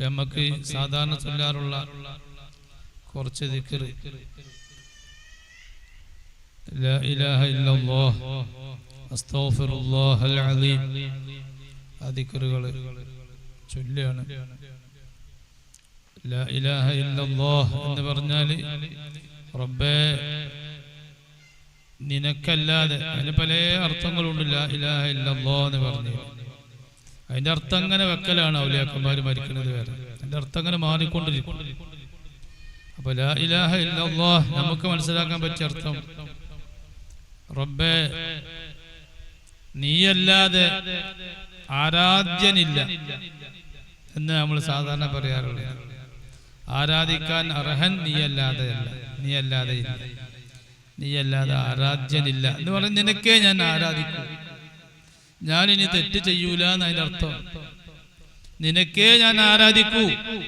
അപ്പൊ നമുക്ക് സാധാരണ ചൊല്ലാറുള്ള കുറച്ച് ദിക്കറ് لا إله إلا الله أستغفر الله العظيم ആ ദിക്കറുകൾ ചൊല്ലുകയാണ് لا إله إلا الله എന്ന് പറഞ്ഞാൽ റബ്ബേ നിനക്കല്ലാതെ അതിന് പല അർത്ഥങ്ങളുണ്ട് ലാ ഇലാഹ ഇല്ലല്ലാ എന്ന് പറഞ്ഞു അതിന്റെ അർത്ഥം അങ്ങനെ വെക്കലാണ് ഔലിയാക്കന്മാർ മരിക്കുന്നത് വേറെ. അതിന്റെ അർത്ഥം അങ്ങനെ മാറിക്കൊണ്ടിരിക്കും. അപ്പൊ ലാ ഇലാഹ ഇല്ലല്ലാ നമുക്ക് മനസ്സിലാക്കാൻ പറ്റിയ അർത്ഥം. റബ്ബേ നീയല്ലാതെ ആരാധ്യനില്ല എന്ന് നമ്മൾ സാധാരണ പറയാറുള്ളത് ആരാധിക്കാൻ അർഹൻ നീയല്ലാതെയല്ല നീയല്ലാതെ ഇല്ല. നീയല്ലാതെ ആരാധ്യനില്ല എന്ന് പറഞ്ഞ് നിനക്കേ ഞാൻ ആരാധിക്കൂ. ഞാൻ ഇനി തെറ്റ് ചെയ്യൂല എന്നതിന്റെ അർത്ഥം. നിനക്കേ ഞാൻ ആരാധിക്കൂ.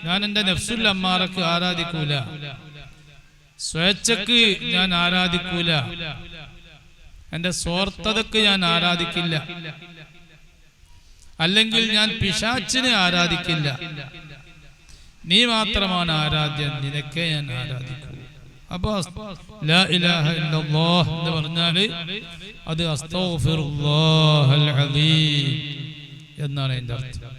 ഞാൻ എന്റെ നഫ്സുൽ അമ്മാറക്ക് ആരാധിക്കൂല. സ്വേച്ഛക്ക് ഞാൻ ആരാധിക്കൂല. എന്റെ സ്വാർത്ഥതക്ക് ഞാൻ ആരാധിക്കില്ല. അല്ലെങ്കിൽ ഞാൻ പിശാച്ചിനെ ആരാധിക്കില്ല. നീ മാത്രമാണ് ആരാധ്യൻ. നിനക്കേ ഞാൻ ആരാധിക്കൂ. അപ്പൊ ലാ ഇലാഹ ഇല്ലല്ലാഹ് എന്ന് പറഞ്ഞാൽ അത് അസ്തഗ്ഫിറുല്ലാഹൽ അലീം എന്നാണ് എന്റെ അർത്ഥം.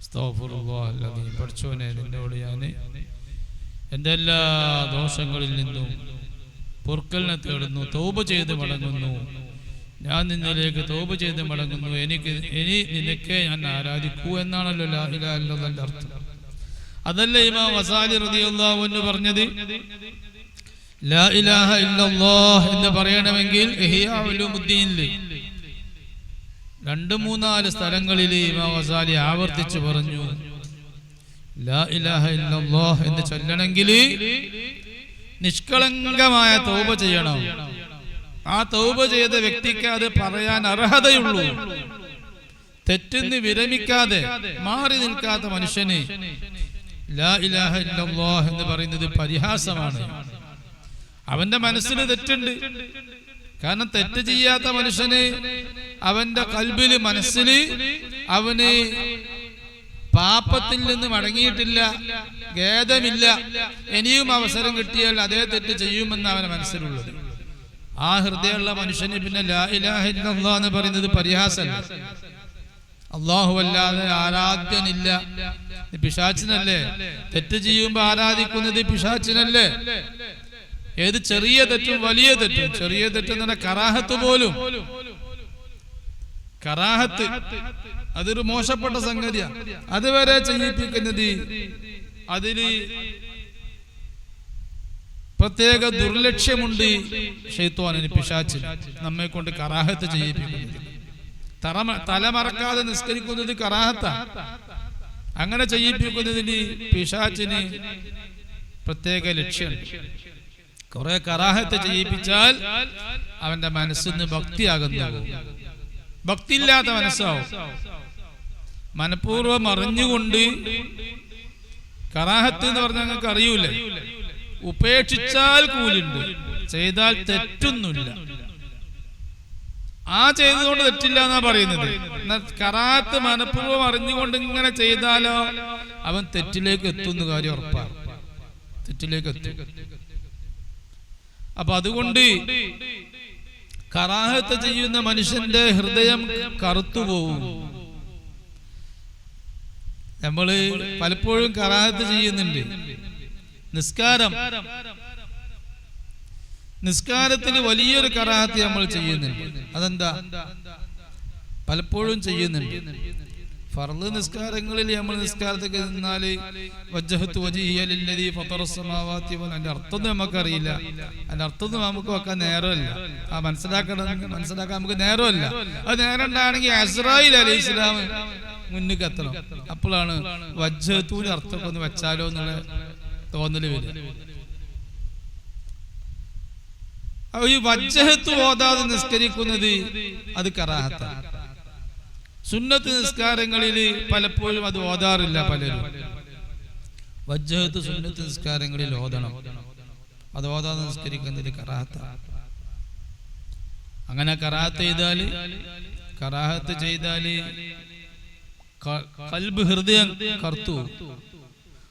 അസ്തഗ്ഫിറുല്ലാഹൽ അലീം പഠിച്ചോനെ നിന്നോട് ഞാൻ എന്റെ എല്ലാ ദോഷങ്ങളിൽ നിന്നും പൊറുക്കലിനെ തേടുന്നു തോപ ചെയ്ത് മടങ്ങുന്നു. ഞാൻ നിന്നിലേക്ക് തോപ ചെയ്ത് മടങ്ങുന്നു. എനിക്ക് ഇനി നിനക്കേ ഞാൻ ആരാധിക്കൂ എന്നാണല്ലോ ലാഹില ഇലാഹ അർത്ഥം. അതല്ല ഇമാം വസാലി അൻഹു പറഞ്ഞത്? ലാ ഇലാഹ ഇല്ലല്ലാഹ് എന്ന് പറയണമെങ്കിൽ രണ്ട് മൂന്നാൽ സ്ഥലങ്ങളിൽ ഇമാം വസാലി ആവർത്തിച്ച് പറഞ്ഞു. ലാ ഇലാഹ ഇല്ലല്ലാഹ് എന്ന് ചൊല്ലണമെങ്കിൽ നിഷ്കളങ്കമായ തൗബ ചെയ്യണം. ആ തൗബ ചെയ്ത വ്യക്തിക്ക് അത് പറയാൻ അർഹതയുള്ളൂ. തെറ്റിന്ന് വിരമിക്കാതെ മാറി നിൽക്കാത്ത മനുഷ്യന് ലാ ഇലാഹ ഇല്ലല്ലാഹ് എന്ന് പറയുന്നത് പരിഹാസമാണ്. അവന്റെ മനസ്സിന് തെറ്റുണ്ട്. കാരണം തെറ്റ് ചെയ്യാത്ത മനുഷ്യന് അവന്റെ കൽബിൽ മനസ്സിൽ അവന് പാപത്തിൽ നിന്ന് മടങ്ങിയിട്ടില്ല ഖേദമില്ല. ഇനിയും അവസരം കിട്ടിയാൽ അതേ തെറ്റ് ചെയ്യുമെന്ന് അവന് മനസ്സിലുള്ളത്. ആ ഹൃദയമുള്ള മനുഷ്യന് പിന്നെ ലാ ഇലാഹ ഇല്ലല്ലാഹ് എന്ന് പറയുന്നത് പരിഹാസമല്ല. അള്ളാഹു അല്ലാതെ ആരാധ്യനില്ല. പിശാച്ചിനല്ലേ തെറ്റ് ചെയ്യുമ്പോ ആരാധിക്കുന്നത് പിശാച്ചിനല്ലേ ഏത് ചെറിയ തെറ്റും വലിയ തെറ്റും. ചെറിയ തെറ്റ് എന്ന് കറാഹത്ത് പോലും. കറാഹത്ത്. അതൊരു മോശപ്പെട്ട സംഗതിയാണ് അതുവരെ ചെയ്യിപ്പിക്കുന്നത് അതിൽ പ്രത്യേക ദുർലക്ഷ്യമുണ്ട് ഷെയ്ത്വാനിന് പിശാച്ച് നമ്മെ കൊണ്ട് കറാഹത്ത് ചെയ്യിപ്പിക്കുന്നത്. തലമറക്കാതെ നിസ്കരിക്കുന്നത് കറാഹത്ത. അങ്ങനെ ചെയ്യിപ്പിക്കുന്നതിന് പിശാച്ചിന് പ്രത്യേക ലക്ഷ്യമുണ്ട്. കുറെ കറാഹത്തെ ചെയ്യിപ്പിച്ചാൽ അവന്റെ മനസ്സിന് ഭക്തിയാകുന്നു. ഭക്തിയില്ലാത്ത മനസ്സാവും. മനഃപൂർവം അറിഞ്ഞുകൊണ്ട് കറാഹത്ത് എന്ന് പറഞ്ഞാൽ നിങ്ങൾക്ക് അറിയൂലേ. ഉപേക്ഷിച്ചാൽ കൂലുണ്ട്. ചെയ്താൽ തെറ്റൊന്നുമില്ല. ആ ചെയ്തതുകൊണ്ട് തെറ്റില്ല എന്നാ പറയുന്നത്. കറാത്ത് മനഃപൂർവം അറിഞ്ഞുകൊണ്ട് ഇങ്ങനെ ചെയ്താലോ? അവൻ തെറ്റിലേക്ക് എത്തുന്ന കാര്യം ഉറപ്പാണ് തെറ്റിലേക്ക് എത്തും. അപ്പൊ അതുകൊണ്ട് കറാഹത്ത് ചെയ്യുന്ന മനുഷ്യന്റെ ഹൃദയം കറുത്തുപോകും നമ്മൾ പലപ്പോഴും കറാഹത്ത് ചെയ്യുന്നുണ്ട്. നിസ്കാരം. നിസ്കാരത്തിന് വലിയൊരു കറാഹത്ത് നമ്മൾ ചെയ്യുന്നുണ്ട്. അതെന്താ? പലപ്പോഴും ചെയ്യുന്നുണ്ട്. ഫർദ് നിസ്കാരങ്ങളിൽ നമ്മൾ നിസ്കാരത്തേക്ക് നിന്നാൽ വജ്ജഹത്ത് വജിഹിയലില്ലതി ഫത്തറസമാവാത്തി പോലെ അതിന്റെ അർത്ഥമൊന്നും നമുക്കറിയില്ല. അതിന്റെ അർത്ഥമൊന്നും നമുക്ക് വെക്കാൻ നേരമല്ല. ആ മനസ്സിലാക്കണം മനസ്സിലാക്കാൻ നമുക്ക് നേരമല്ല. അത് നേരം ഉണ്ടാണെങ്കിൽ അസ്രായിൽ അലി ഇസ്ലാം മുന്നിൽ എത്തണം. അപ്പോഴാണ് വജ്ജഹത്തൂന് അർത്ഥമൊക്കെ ഒന്ന് വെച്ചാലോ എന്നുള്ള തോന്നൽ വരും ഈ വജ്ജഹത്ത് ഓതാതെ നിസ്കരിക്കുന്നത് അത് കറാഹത്ത സുന്നത്ത് നിസ്കാരങ്ങളിൽ പലപ്പോഴും അത് ഓതാറില്ല പലരും. വജ്ജഹത്ത് സുന്നത്ത് നിസ്കാരങ്ങളിൽ ഓതണം. അത് ഓതാതെ നിസ്കരിക്കുന്നത് കറാഹത്ത അങ്ങനെ കറാഹത്ത് ചെയ്താൽ കറാഹത്ത് ചെയ്താൽ ക- കൽബ് ഹൃദയം കർത്തു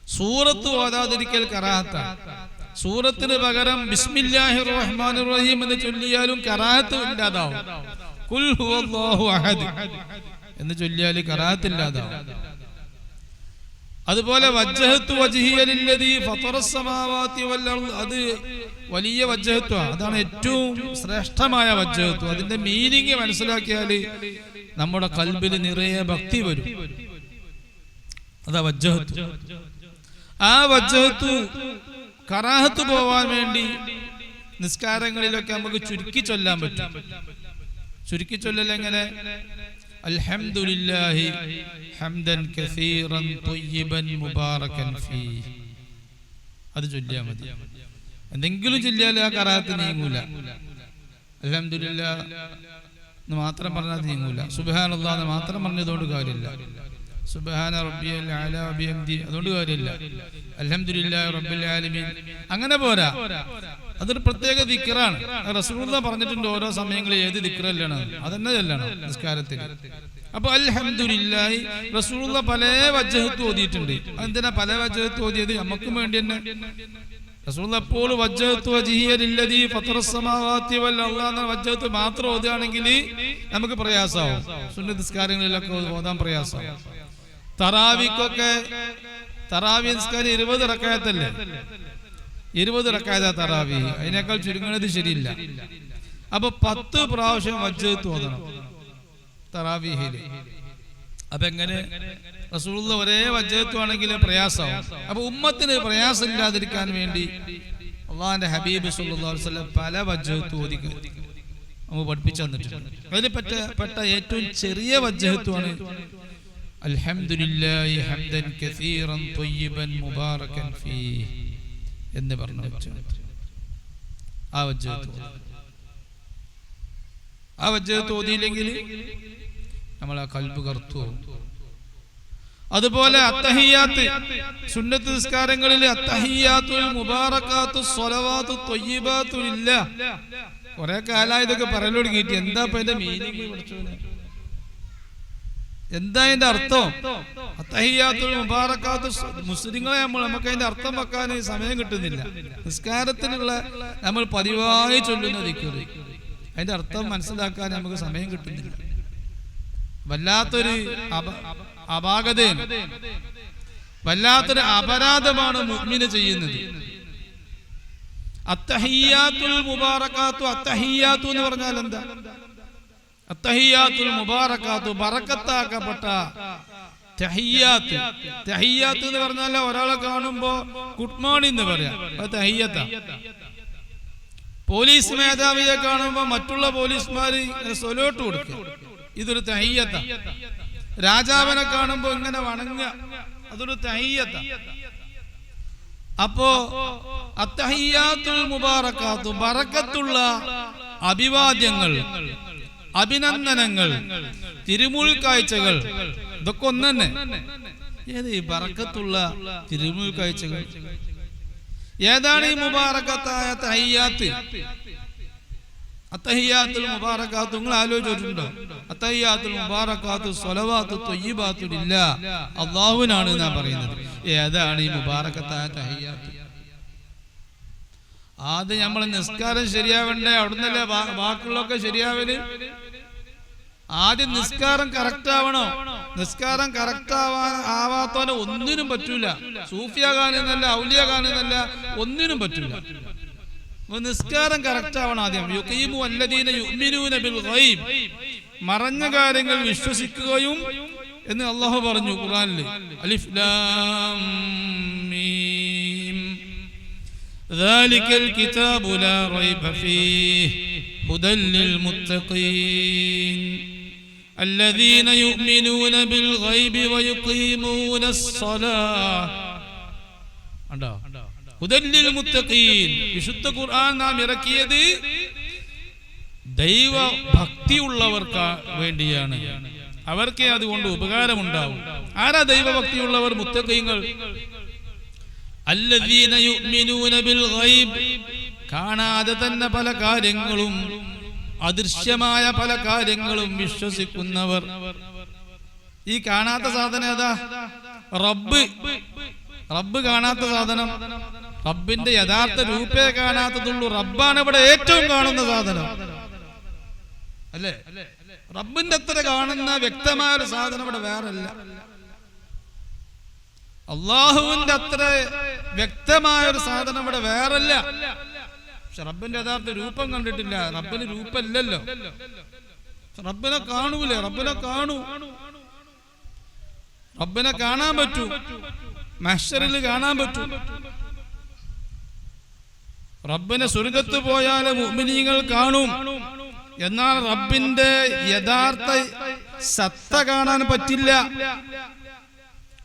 സൂറത്ത് ഓതാതിരിക്കൽ കറാത്ത സൂറത്തിന് പകരം ബിസ്മില്ലാഹി റഹ്മാൻ റഹീം എന്ന് ചൊല്ലിയാലും കറാത്ത് ഇല്ലാതാവും. കുൽ ഹുവല്ലാഹു അഹദ് എന്ന് ചൊല്ലിയാൽ കറാത്ത് ഇല്ലാതാവും. അതുപോലെ വജ്ജഹത്തു വജ്ഹിയലില്ലദീ ഫത്തറസ് സമാവാതി വൽ അത് വലിയ വജ്ജഹത്വ. അതാണ് ഏറ്റവും ശ്രേഷ്ഠമായ വജ്ജഹത്വം. അതിന്റെ മീനിങ് മനസ്സിലാക്കിയാൽ നമ്മുടെ കൽബിൽ നിറയെ ഭക്തി വരും. അതാ വജ്ജഹത്വം. ആ വജ്ജഹത്തു കറാഹത്ത് പോവാൻ വേണ്ടി നിസ്കാരങ്ങളിലൊക്കെ നമുക്ക് ചുരുക്കി ചൊല്ലാൻ പറ്റും. ചുരുക്കി ചൊല്ലൽ എങ്ങനെ? അൽഹംദുലില്ലാഹി ഹംദൻ കസീറൻ ത്വയ്യിബൻ മുബാറകൻ ഫീ. അത് ചൊല്ലിയാൽ മതി. എന്തെങ്കിലും ചൊല്ലിയാൽ ആ കറാഹത്ത് നീങ്ങൂല. അൽഹംദുലില്ലാ എന്ന് മാത്രം പറഞ്ഞാൽ നീങ്ങൂല. എന്ന് മാത്രം പറഞ്ഞതുകൊണ്ട് കാര്യമില്ല. സുബ്ഹാന റബ്ബിയൽ അതുകൊണ്ട് കാര്യമില്ല. അൽഹംദുലില്ലാഹി റബ്ബിൽ ആലമീൻ. അങ്ങനെ പോരാ. അതൊരു പ്രത്യേക ദിക്കറാണ് റസൂലുള്ള പറഞ്ഞിട്ടുണ്ട് ഓരോ സമയങ്ങളിൽ ഏത് ദിക്കറല്ലാണ് അതന്നെ ചെല്ലണം നിസ്കാരത്തിൽ. അപ്പൊ അൽഹംദുലില്ലാഹി റസൂലുള്ള പല വജ്ജഹത്ത് ഓതിയിട്ടുണ്ട്. അതെന്തിനാ പല വജ്ജഹത്ത് ഓതിയത്? നമുക്കും വേണ്ടി തന്നെ. മാത്രം ഓതുകയാണെങ്കിൽ നമുക്ക് പ്രയാസമാവും സുന്നത്ത് നിസ്കാരങ്ങളിലൊക്കെ ഓതാൻ പ്രയാസമാവും തറാവിക്കൊക്കെ തറാവി നിസ്കാരം ഇരുപത് റക്കായത്തല്ലേ? ഇരുപത് റക്കായത തറാവി. അതിനേക്കാൾ ചുരുങ്ങണത് ശരിയില്ല. അപ്പൊ പത്ത് പ്രാവശ്യം വച്ച് തോന്നണം. തറാവിഹിൽ. അപ്പൊ എങ്ങനെ? റസൂലുള്ള ഒരേ വജ്ജത്തുവാണെങ്കിൽ പ്രയാസമാവും അപ്പൊ ഉമ്മത്തിന് പ്രയാസം ഇല്ലാതിരിക്കാൻ വേണ്ടി അള്ളാഹിന്റെ ഹബീബ് സുല്ലാസ്ലം പല വജ്ജത്ത് ഓതിക്ക് നമുക്ക് പഠിപ്പിച്ചു തന്നിട്ടുണ്ട്. അതിൽ പറ്റ പെട്ട ഏറ്റവും ചെറിയ വജ്ജത്തുമാണ് لله حمدا كثيرا طيبا مباركا فيه എന്ന് പറഞ്ഞു ആ വജ്ജത്ത് ആ വജ്ജത്ത് ഓതിയില്ലെങ്കിൽ നമ്മൾ ആ കൽബ് കറുത്തു അതുപോലെ അത്തഹിയാത്ത് സുന്നത്ത് നിസ്കാരങ്ങളിൽ അത്തഹിയാത്തുൽ മുബാറക്കാത്തു സ്വലവാത്തു തൊയ്യബാത്തു ഇല്ല കുറെ കാലം ഇതൊക്കെ പറയൽ എന്താ ഇപ്പൊ എന്റെ മീനിങ് പഠിച്ചോനെ എന്താ അതിന്റെ അർത്ഥം? അത്തഹിയാത്തുൽ മുബാറക്കാത്തു മുസ്ലിങ്ങളെ നമ്മൾ നമുക്ക് അതിന്റെ അർത്ഥം വെക്കാൻ സമയം കിട്ടുന്നില്ല. നിസ്കാരത്തിനുള്ള നമ്മൾ പതിവായി ചൊല്ലുന്ന ദിക്കറ് അതിന്റെ അർത്ഥം മനസ്സിലാക്കാൻ നമുക്ക് സമയം കിട്ടുന്നില്ല. വല്ലാത്തൊരു അപ- അപാകതയാണ്. വല്ലാത്തൊരു അപരാധമാണ് മുഗ്മിന് ചെയ്യുന്നത്. അത്തഹിയാത്തുൽ മുബാറക്കാത്തു അത്തഹിയാത്തു എന്ന് പറഞ്ഞാൽ എന്താ? അത്തഹിയാത്തുൽ മുബാറക്കാത്തു ബറക്കത്താക്കപ്പെട്ട തഹിയാത്ത്. തഹിയാത്ത് എന്ന് പറഞ്ഞാൽ ഒരാളെ കാണുമ്പോ ഗുഡ് മോർണിംഗ് എന്ന് പറയാം. അത് തഹിയത്ത. പോലീസ് മേധാവിയെ കാണുമ്പോ മറ്റുള്ള പോലീസുമാര് സൊലോട്ട് കൊടുക്കുക. ഇതൊരു തഹിയത്ത. രാജാവിനെ കാണുമ്പോ ഇങ്ങനെ വണങ്ങുക. അതൊരു തഹിയത്ത. അപ്പോ അത്തഹിയാത്തുൽ മുബാറക്കാത്തു ബറക്കത്തുള്ള അഭിവാദ്യങ്ങൾ അഭിനന്ദനങ്ങൾ തിരുമുൾ കാഴ്ചകൾ ഇതൊക്കെ ഒന്ന് തന്നെ ഏത് ഈ ബറക്കത്തുള്ള തിരുമുൾ കാഴ്ചകൾ? ഏതാണ് ഈ മുബാറക്കത്തായ തഹയ്യാത്ത്? അത്തഹിയാത്തുൽ മുബാറക്കാത്തു നിങ്ങൾ ആലോചിച്ചിട്ടുണ്ടോ? അത്തഹിയാത്തുൽ മുബാറക്കാത്തു സ്വലവാത്തു തൊയ്യബാത്തു ഇല്ല അള്ളാഹുവിനാണ് ഞാൻ പറയുന്നത്. ഏതാണ് ഈ മുബാറക്കത്തായ തഹയ്യാത്ത്? ആദ്യം നമ്മൾ നിസ്കാരം ശരിയാവണ്ടേ? അവിടുന്നല്ലേ വാക്കുകളൊക്കെ ശരിയാവൽ? ആദ്യം നിസ്കാരം കറക്റ്റ് ആവണോ. നിസ്കാരം കറക്റ്റ് ആവാൻ ആവാത്തവനെ ഒന്നിനും പറ്റൂല. സൂഫിയാകാനെന്നല്ല ഔലിയാകാനെന്നല്ല ഒന്നിനും പറ്റൂല. നിസ്കാരം കറക്റ്റ് ആവണം ആദ്യം. യുക്കീമു അല്ലദീന യുഅ്മിനൂന ബിൽ ഗൈബ്. മറഞ്ഞ കാര്യങ്ങൾ വിശ്വസിക്കുകയും എന്ന് അള്ളാഹു പറഞ്ഞു ഖുർആനിൽ അലിഫ് ലാം മീം. ദാലിക്കൽ കിതാബു ലാ റൈബ ഫീഹ് ഹുദൽ മുത്തഖീൻ. الذين يؤمنون بالغيب ويقيمون الصلاة ഉണ്ടോ ഹുദല്ലിൽ മുത്തഖീൻ വിശുദ്ധ ഖുർആൻ നാം ഇറക്കിയത് ദൈവ ഭക്തിയുള്ളവർക്ക് വേണ്ടിയാണ് അവർക്ക് അതുകൊണ്ട് ഉപകാരമുണ്ടാവും ആരാ ദൈവഭക്തിയുള്ളവർ മുത്തഖീങ്ങൾ അല്ലദീന യുഅ്മിനൂന ബിൽ ഗൈബ് കാണാതെ തന്നെ പല കാര്യങ്ങളും അദൃശ്യമായ പല കാര്യങ്ങളും വിശ്വസിക്കുന്നവർ. ഈ കാണാത്ത സാധനം ഏതാ? റബ്ബ്. റബ്ബ് കാണാത്ത സാധനം. റബ്ബിന്റെ യഥാർത്ഥ രൂപേ കാണാത്തതുള്ളൂ. റബ്ബാണ് ഇവിടെ ഏറ്റവും കാണുന്ന സാധനം. അല്ലേ? റബ്ബിന്റെ അത്ര കാണുന്ന വ്യക്തമായ ഒരു സാധനം ഇവിടെ വേറല്ല. അള്ളാഹുവിന്റെ അത്ര വ്യക്തമായ ഒരു സാധനം ഇവിടെ വേറല്ല. പക്ഷെ റബ്ബിന്റെ യഥാർത്ഥ രൂപം കണ്ടിട്ടില്ല. റബ്ബിന് രൂപമില്ലല്ലോ. റബ്ബിനെ കാണൂലേ? റബ്ബിനെ കാണൂ. റബ്ബിനെ കാണാൻ പറ്റൂ. മഹ്ഷറിൽ കാണാൻ പറ്റൂ. റബ്ബിനെ സ്വർഗത്ത് പോയാൽ മുഅ്മിനീങ്ങൾ കാണും. എന്നാൽ റബ്ബിന്റെ യഥാർത്ഥ സത്ത കാണാൻ പറ്റില്ല.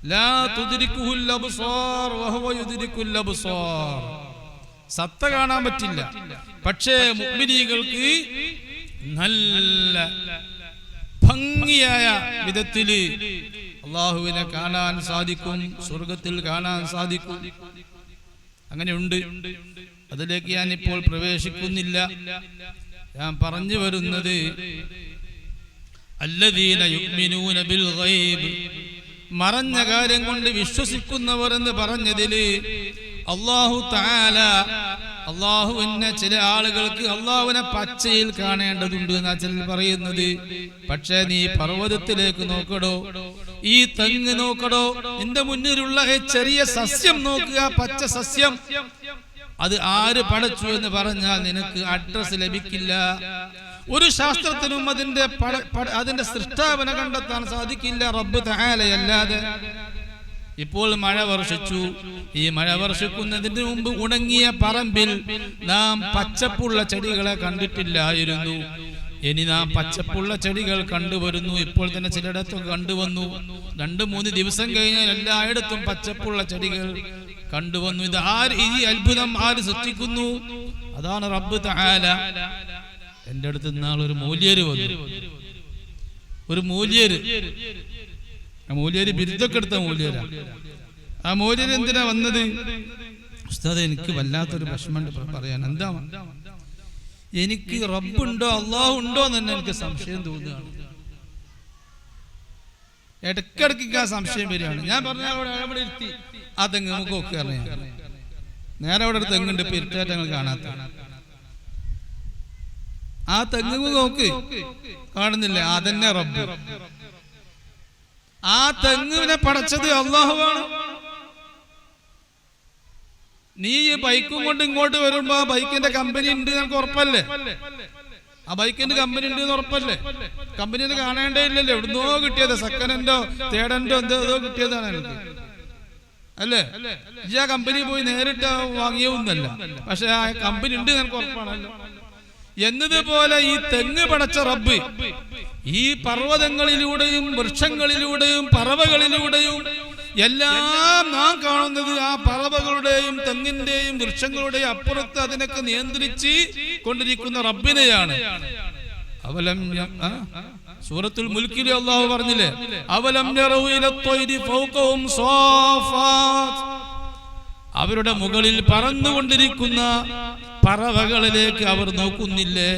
ലാ തുദ്രിക്കുഹുൽ അബ്സാർ വഹുവ യുദ്രിക്കുൽ അബ്സാർ. സത്ത കാണാൻ പറ്റില്ല. പക്ഷേ മുഗ്മിനികൾക്ക് നല്ല ഭംഗിയായ വിധത്തിൽ അള്ളാഹുവിനെ കാണാൻ സാധിക്കും സ്വർഗത്തിൽ കാണാൻ സാധിക്കും. അങ്ങനെയുണ്ട്. അതിലേക്ക് ഞാൻ ഇപ്പോൾ പ്രവേശിക്കുന്നില്ല. ഞാൻ പറഞ്ഞു വരുന്നത് മറഞ്ഞ കാര്യം കൊണ്ട് വിശ്വസിക്കുന്നവർ എന്ന് പറഞ്ഞതിൽ അള്ളാഹു താല അള്ളാഹുവിനെ ചില ആളുകൾക്ക് അള്ളാഹുവിനെ പച്ചയിൽ കാണേണ്ടതുണ്ട് എന്നാ ചിലർ പറയുന്നത്. പക്ഷേ നീ പർവതത്തിലേക്ക് നോക്കടോ. ഈ തെങ്ങ് നോക്കടോ. നിന്റെ മുന്നിലുള്ള ചെറിയ സസ്യം നോക്കുക പച്ച സസ്യം. അത് ആര് പടച്ചു എന്ന് പറഞ്ഞാൽ നിനക്ക് അഡ്രസ് ലഭിക്കില്ല. ഒരു ശാസ്ത്രത്തിനും അതിന്റെ അതിന്റെ സൃഷ്ടാവന കണ്ടെത്താൻ സാധിക്കില്ല റബ്ബ് തആലയല്ലാതെ. ഇപ്പോൾ മഴ വർഷിച്ചു. ഈ മഴ വർഷിക്കുന്നതിന് മുമ്പ് ഉണങ്ങിയ പറമ്പിൽ നാം പച്ചപ്പുള്ള ചെടികളെ കണ്ടിട്ടില്ലായിരുന്നു. ഇനി നാം പച്ചപ്പുള്ള ചെടികൾ കണ്ടുവരുന്നു. ഇപ്പോൾ തന്നെ ചിലയിടത്തൊക്കെ കണ്ടുവന്നു. രണ്ട് മൂന്ന് ദിവസം കഴിഞ്ഞാൽ എല്ലായിടത്തും പച്ചപ്പുള്ള ചെടികൾ കണ്ടുവന്നു. ഇത് ആര് ഈ അത്ഭുതം ആര് സൃഷ്ടിക്കുന്നു? അതാണ് റബ്ബ് തആല. എന്റെ അടുത്ത് ഇന്നാളൊരു മൂല്യര് വന്നു. ഒരു മൂല്യര്. മൂല്യര് ബിരുദൊക്കെ എടുത്ത മൂല്യരാ. ആ മൂല്യര് എന്തിനാ വന്നത്? ഉസ്താദ് എനിക്ക് വല്ലാത്തൊരു വിഷമമുണ്ട് പറയാൻ. എന്താ? എനിക്ക് റബ്ബുണ്ടോ അള്ളാഹു ഉണ്ടോ എന്ന് തന്നെ എനിക്ക് സംശയം തോന്നുകയാണ്. ഇടയ്ക്കിടയ്ക്ക് എനിക്ക് ആ സംശയം വരികയാണ്. ഞാൻ പറഞ്ഞ അവിടെ ഇരുത്തി. ആ തെങ്ങ് നമുക്ക് ഒക്കെ അറിയാം. നേരെ അവിടെ ഒരു തെങ്ങുണ്ട് ഇപ്പൊ ഇരുട്ടാറ്റങ്ങൾ കാണാത്ത. ആ തെങ്ങ് നോക്ക്. കാണുന്നില്ലേ? അതന്നെ റബ്ബ്. ആ തെങ്ങിനെ പടച്ചത് അള്ളാഹുവാണ്. നീ ഈ ബൈക്കും കൊണ്ട് ഇങ്ങോട്ട് വരുമ്പോ ആ ബൈക്കിന്റെ കമ്പനി ഉണ്ട് നമുക്ക് ഉറപ്പല്ലേ? ആ ബൈക്കിന്റെ കമ്പനി ഉണ്ട് എന്ന് ഉറപ്പല്ലേ? കമ്പനി കാണേണ്ടേ ഇല്ലല്ലോ. എവിടുന്നോ കിട്ടിയത് സെക്കൻഡ് തേർഡ് എന്തോ ഏതോ കിട്ടിയതാണ് എനിക്ക് അല്ലേ? ഈ ആ കമ്പനി പോയി നേരിട്ട് വാങ്ങിയൊന്നല്ല പക്ഷെ ആ കമ്പനി ഉണ്ട് എനിക്ക് ഉറപ്പാണല്ലോ. എന്നതുപോലെ ഈ തെങ്ങ് പടച്ച റബ്ബ് ഈ പർവതങ്ങളിലൂടെയും വൃക്ഷങ്ങളിലൂടെയും പറവകളിലൂടെയും എല്ലാം നാം കാണുന്നത് ആ പറവകളുടെയും തെങ്ങിന്റെയും വൃക്ഷങ്ങളുടെയും അപ്പുറത്ത് അതിനൊക്കെ നിയന്ത്രിച്ച് കൊണ്ടിരിക്കുന്ന റബ്ബിനെയാണ്. അവലം? സൂറത്തുൽ മുൽക്കിലെ അള്ളാഹു പറഞ്ഞില്ലേ? അവലം അവരുടെ മുകളിൽ പറന്നുകൊണ്ടിരിക്കുന്ന പറവകളിലേക്ക് അവർ നോക്കുന്നില്ലേ?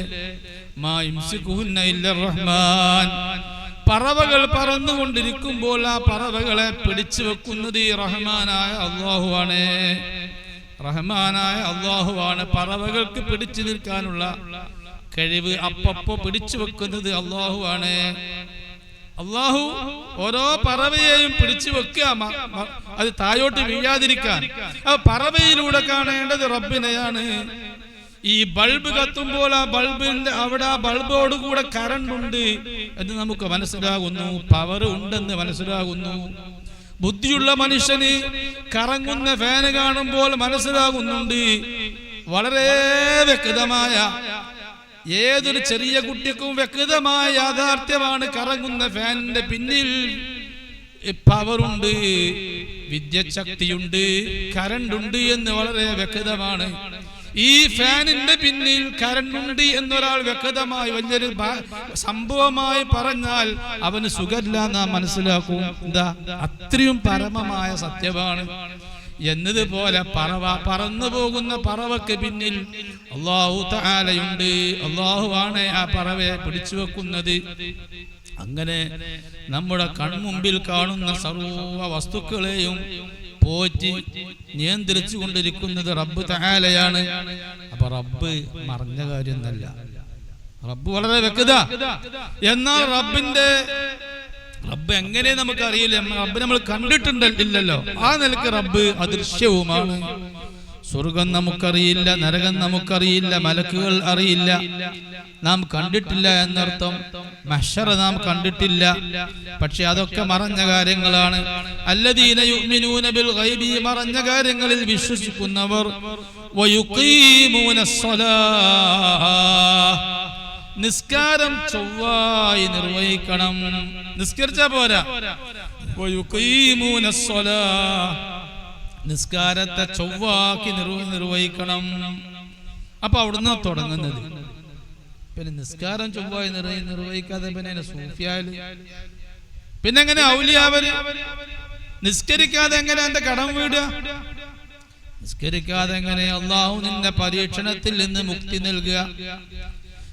പറവകൾ പറന്നുകൊണ്ടിരിക്കുമ്പോൾ ആ പറവകളെ പിടിച്ചു വെക്കുന്നത് ഈ റഹ്മാനായ അള്ളാഹുവാണ്. റഹ്മാനായ അള്ളാഹുവാണ് പറവകൾക്ക് പിടിച്ചു നിൽക്കാനുള്ള കഴിവ് അപ്പപ്പോ പിടിച്ചു വെക്കുന്നത് അള്ളാഹുവാണ്. അള്ളാഹു ഓരോ പറവയെയും പിടിച്ചു വെക്കുക അത് താഴോട്ട് വീഴാതിരിക്കാൻ. ആ പറവയിലൂടെ കാണേണ്ടത് റബ്ബിനെയാണ്. ഈ ബൾബ് കത്തുമ്പോൾ ആ ബൾബിന്റെ അവിടെ ആ ബൾബോട് കൂടെ കറണ്ട് ഉണ്ട് എന്ന് നമുക്ക് മനസ്സിലാകുന്നു. പവർ ഉണ്ടെന്ന് മനസ്സിലാകുന്നു. ബുദ്ധിയുള്ള മനുഷ്യന് കറങ്ങുന്ന ഫാന് കാണുമ്പോൾ മനസ്സിലാകുന്നുണ്ട്. വളരെ വ്യക്തമായ ഏതൊരു ചെറിയ കുട്ടിക്കും വ്യക്തമായ യാഥാർത്ഥ്യമാണ് കറങ്ങുന്ന ഫാനിന്റെ പിന്നിൽ. പവറുണ്ട് വിദ്യശക്തിയുണ്ട് കറണ്ട് ഉണ്ട് എന്ന് വളരെ വ്യക്തമാണ്. ഈ ഫാനിന്റെ പിന്നിൽ കരണ്ടുണ്ട് എന്നൊരാൾ വ്യക്തമായി വലിയൊരു സംഭവമായി പറഞ്ഞാൽ അവന് സുഖമില്ല എന്നാ മനസ്സിലാക്കും. എന്താ? അത്രയും പരമമായ സത്യമാണ്. എന്നതുപോലെ പറവ പറന്നു പോകുന്ന പറവക്ക് പിന്നിൽ അള്ളാഹു താലയുണ്ട് അള്ളാഹുവാണ് ആ പറവയെ പിടിച്ചു വെക്കുന്നത്. അങ്ങനെ നമ്മുടെ കൺമുമ്പിൽ കാണുന്ന സർവ വസ്തുക്കളെയും പോറ്റി നിയന്ത്രിച്ചു കൊണ്ടിരിക്കുന്നത് റബ്ബ് തഹാലയാണ് അപ്പൊ റബ്ബ് മറഞ്ഞ കാര്യം കാര്യമൊന്നല്ല. റബ്ബ് വളരെ വ്യക്തത. എന്നാൽ റബ്ബിന്റെ റബ്ബ് എങ്ങനെ നമുക്ക് അറിയില്ല റബ്ബ് നമ്മൾ കണ്ടിട്ടുണ്ടല്ലോ. ആ നിലയ്ക്ക് റബ്ബ് അദൃശ്യവുമാണ്. സ്വർഗം നമുക്കറിയില്ല നരകം നമുക്കറിയില്ല മലക്കുകൾ അറിയില്ല. നാം കണ്ടിട്ടില്ല എന്നർത്ഥം മഷറ നാം കണ്ടിട്ടില്ല. പക്ഷെ അതൊക്കെ മറഞ്ഞ കാര്യങ്ങളാണ്. മറഞ്ഞ കാര്യങ്ങളിൽ വിശ്വസിക്കുന്നവർ നിസ്കാരം ചൊവ്വായി നിർവഹിക്കണം. നിസ്കരിച്ചാ പോരാ. നിസ്കാരത്തെ ചൊവ്വാക്കി നിർവ- നിർവഹിക്കണം. അപ്പൊ അവിടുന്ന് തുടങ്ങുന്നത്. പിന്നെ നിസ്കാരം ചൊവ്വായി നിർവഹി നിർവഹിക്കാതെ പിന്നെ എങ്ങനെ പിന്നെ എങ്ങനെ ഔലിയാവര്? നിസ്കരിക്കാതെ എങ്ങനെ എന്റെ കടം വീടുക? നിസ്കരിക്കാതെ എങ്ങനെ അള്ളാഹു നിന്റെ പരീക്ഷണത്തിൽ നിന്ന് മുക്തി നൽകുക?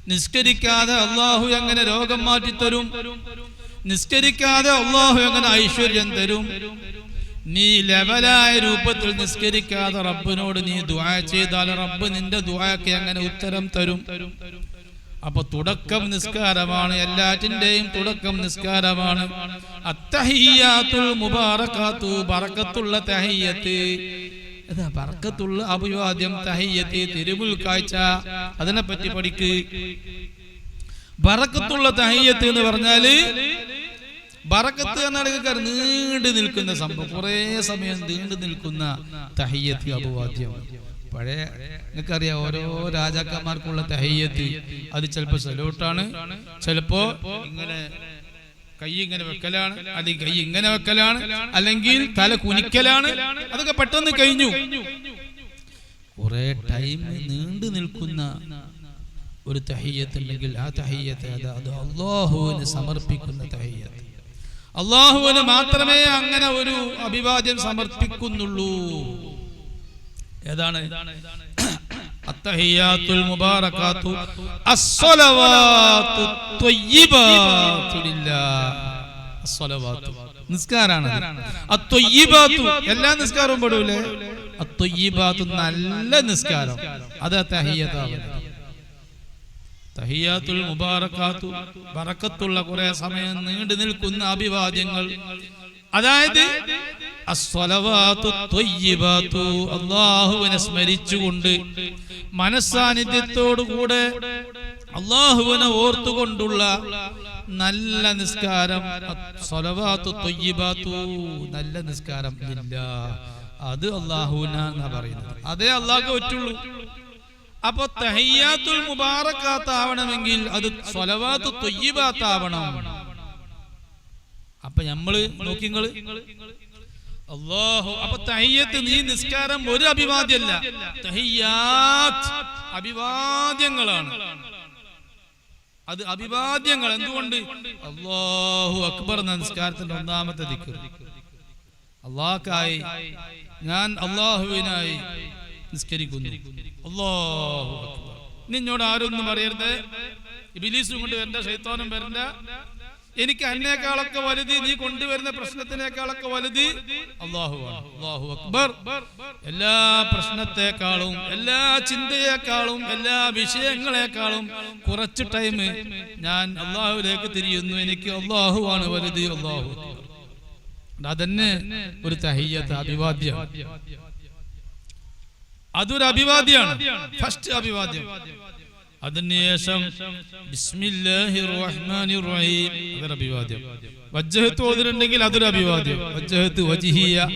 നിസ്കരിക്കാതെ അള്ളാഹു എങ്ങനെ രോഗം മാറ്റിത്തരും? നിസ്കരിക്കാതെ അള്ളാഹു എങ്ങനെ ഐശ്വര്യം തരും? നീ ലെവലായ രൂപത്തിൽ നിസ്കരിക്കാതെ റബ്ബിനോട് നീ ദുആ ചെയ്താൽ റബ്ബ് നിന്റെ ദുആക്ക് എങ്ങനെ ഉത്തരം തരും. അപ്പൊ തുടക്കം നിസ്കാരമാണ് എല്ലാറ്റിന്റെയും തുടക്കം നിസ്കാരമാണ്. അത്തഹിയാത്തുൽ മുബാറക്കാത്തു അഭിവാദ്യം തഹിയത്ത് തിരുമുൽ കാഴ്ച അതിനെ പറ്റി പഠിക്ക്. ബറക്കത്തുള്ള തഹയ്യത്ത് എന്ന് പറഞ്ഞാൽ ബറക്കത്ത് എന്നാണ് നീണ്ടു നിൽക്കുന്ന സംഭവം. കുറെ സമയം നീണ്ടു നിൽക്കുന്ന തഹയ്യത്ത് അപവാദ്യം. പഴയ നിങ്ങൾക്കറിയാം ഓരോ രാജാക്കന്മാർക്കുള്ള തഹയ്യത്ത്. അത് ചിലപ്പോ സലൂട്ടാണ് ചിലപ്പോ ഇങ്ങനെ കൈ ഇങ്ങനെ വെക്കലാണ് അല്ലെങ്കിൽ കൈ ഇങ്ങനെ വെക്കലാണ് അല്ലെങ്കിൽ തല കുനിക്കലാണ്. അതൊക്കെ പെട്ടെന്ന് കഴിഞ്ഞു. കുറെ ടൈം നീണ്ടു നിൽക്കുന്ന ഒരു തഹയ്യത്ത് അല്ലെങ്കിൽ ആ തഹയ്യത്ത് അത് അത് അള്ളാഹുവിന് സമർപ്പിക്കുന്ന തഹയ്യത്ത്. അള്ളാഹുവിന് മാത്രമേ അങ്ങനെ ഒരു അഭിവാദ്യം സമർപ്പിക്കുന്നുള്ളൂ. ഏതാണ്? നിസ്കാരാണ് എല്ലാ നിസ്കാരവും പെടൂലേ? നല്ല നിസ്കാരം. അത് തഹിയത്താണ് തഹിയാത്തുൽ മുബാറക്കാത്തു. ബറക്കത്തുള്ള കുറെ സമയം നീണ്ടു നിൽക്കുന്ന അഭിവാദ്യങ്ങൾ. അതായത് അള്ളാഹുവിനെ സ്മരിച്ചുകൊണ്ട് മനസ്സാന്നിധ്യത്തോടുകൂടെ അള്ളാഹുവിനെ ഓർത്തുകൊണ്ടുള്ള നല്ല നിസ്കാരം നല്ല നിസ്കാരം. ഇല്ല അത് അള്ളാഹുവിനാ പറയുന്നത്. അതേ അള്ളാഹ് പറ്റുള്ളൂ. അപ്പൊ തഹയ്യാത്തുൽ മുബാറക്കാത്താവണമെങ്കിൽ അത് സ്വലവാത്ത് തൊയ്യബാത്താവണം. അപ്പൊ നമ്മൾ നോക്കിങ്ങൾ അള്ളാഹു അപ്പൊ തഹയ്യത്ത് നീ നിസ്കാരം ഒരു അഭിവാദ്യല്ല. തഹയ്യാത്ത് അഭിവാദ്യങ്ങളാണ്. അത് അഭിവാദ്യങ്ങൾ എന്തുകൊണ്ട്? അള്ളാഹു അക്ബർ എന്ന നിസ്കാരത്തിന്റെ ഒന്നാമത്തെ ദിക്കു അള്ളാഹ്ക്കായി ഞാൻ അള്ളാഹുവിനായി നിസ്കരിക്കുന്നു. നിന്നോട് ആരൊന്നും പറയരുത്. ഇബിലീസും കൊണ്ട് വരണ്ട ശൈത്താനും വരണ്ട. എനിക്ക് അന്നേക്കാളൊക്കെ വലുത് നീ കൊണ്ടുവരുന്ന പ്രശ്നത്തിനേക്കാളൊക്കെ വലുത് അള്ളാഹു അക്ബർ. എല്ലാ പ്രശ്നത്തെക്കാളും എല്ലാ ചിന്തയേക്കാളും എല്ലാ വിഷയങ്ങളെക്കാളും കുറച്ച് ടൈം ഞാൻ അള്ളാഹുലേക്ക് തിരിയുന്നു. എനിക്ക് അള്ളാഹു ആണ് വലുത് അള്ളാഹു അതന്നെ ഒരു തഹയ്യത്ത് അഭിവാദ്യം. അതൊരു അഭിവാദ്യമാണ്. ഫസ്റ്റ് അഭിവാദ്യം. അതിനുശേഷം അതൊരു അഭിവാദ്യം. വജ്ജഹത്ത് ഓതിട്ടുണ്ടെങ്കിൽ അതൊരു അഭിവാദ്യം. വജ്ജഹത്ത് വജിഹിയ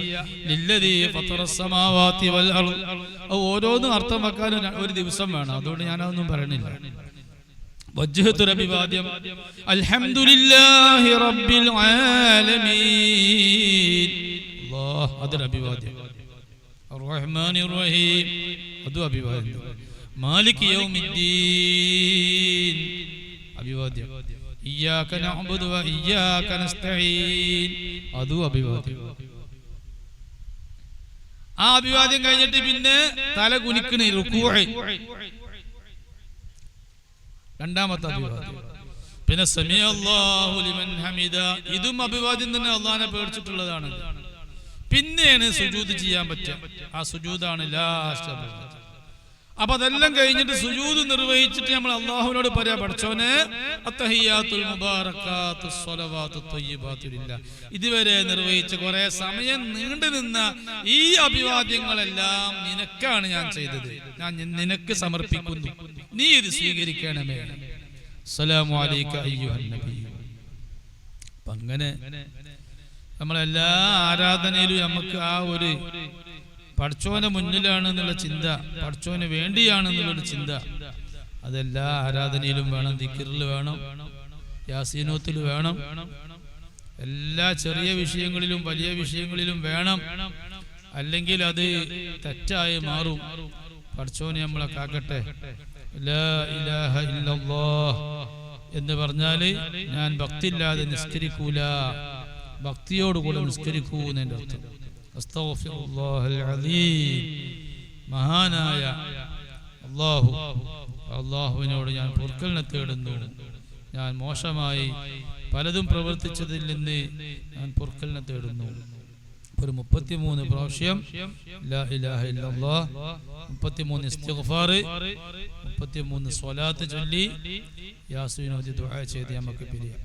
ഓരോന്നും അർത്ഥം വെക്കാൻ ഒരു- ഒരു ദിവസം വേണം. അതുകൊണ്ട് ഞാനതൊന്നും പറയണില്ല. വജ്ജഹത്ത് ഒരു അഭിവാദ്യം. അൽഹംദുലില്ലാഹി റബ്ബിൽ ആലമീൻ. അല്ലാഹ് അതൊരു അഭിവാദ്യം. റഹ്മാനി റഹീം അതും അഭിവാദ്യം. മാലിക് യൗമിദ്ദീൻ. അഭിവാദ്യം. ഇയ്യാക വ ഇയ്യാക നസ്തഈൻ. ആ അഭിവാദ്യം കഴിഞ്ഞിട്ട് പിന്നെ തല കുനിക്കണ രണ്ടാമത്തെ അഭിവാദ്യം. പിന്നെ ലിമൻ ഹമിദ. ഇതും അഭിവാദ്യം തന്നെ അള്ളഹാനെ പേടിച്ചിട്ടുള്ളതാണ്. പിന്നെയാണ് സുജൂത് ചെയ്യാൻ പറ്റുക. ആ സുജൂദാണ് ലാസ്റ്റ് അപ്പൊ അതെല്ലാം കഴിഞ്ഞിട്ട് സുജൂദ് നിർവഹിച്ചിട്ട് നമ്മൾ അള്ളാഹുവിനോട് പറയാ പഠിച്ചോനെ. ഇതുവരെ നിർവഹിച്ച കുറെ സമയം നീണ്ടു നിന്ന ഈ അഭിവാദ്യങ്ങളെല്ലാം നിനക്കാണ് ഞാൻ ചെയ്തത്. ഞാൻ നിനക്ക് സമർപ്പിക്കുന്നു. നീ ഇത് സ്വീകരിക്കണമേ. അങ്ങനെ നമ്മളെല്ലാ ആരാധനയിലും നമുക്ക് ആ ഒരു പഠിച്ചോനെ മുന്നിലാണ് എന്നുള്ള ചിന്ത പഠിച്ചോന് വേണ്ടിയാണ് എന്നുള്ളൊരു ചിന്ത. അതെല്ലാ ആരാധനയിലും വേണം ദിക്കറിൽ വേണം യാസീനോത്തിൽ വേണം. എല്ലാ ചെറിയ വിഷയങ്ങളിലും വലിയ വിഷയങ്ങളിലും വേണം. അല്ലെങ്കിൽ അത് തെറ്റായി മാറും. പഠിച്ചോനെ നമ്മളെ കാക്കട്ടെ. എന്ന് പറഞ്ഞാൽ ഞാൻ ഭക്തില്ലാതെ നിസ്കരിക്കൂല. ഭക്തിയോടുകൂടെ നിസ്കരിക്കൂ എന്നെ അർത്ഥം. മഹാനായ അള്ളാഹു അള്ളാഹുവിനോട് ഞാൻ പൊറുക്കലിനെ തേടുന്നു. ഞാൻ മോശമായി പലതും പ്രവർത്തിച്ചതിൽ നിന്ന് ഞാൻ പൊറുക്കലിനെ തേടുന്നു. ഒരു മുപ്പത്തിമൂന്ന് പ്രാവശ്യം മുപ്പത്തിമൂന്ന് ഇസ്തിഗ്ഫാർ മുപ്പത്തിമൂന്ന് സ്വലാത്ത് ചൊല്ലി യാസുവിനോദി ദുആ ചെയ്ത് നമുക്ക് പിരിയാം.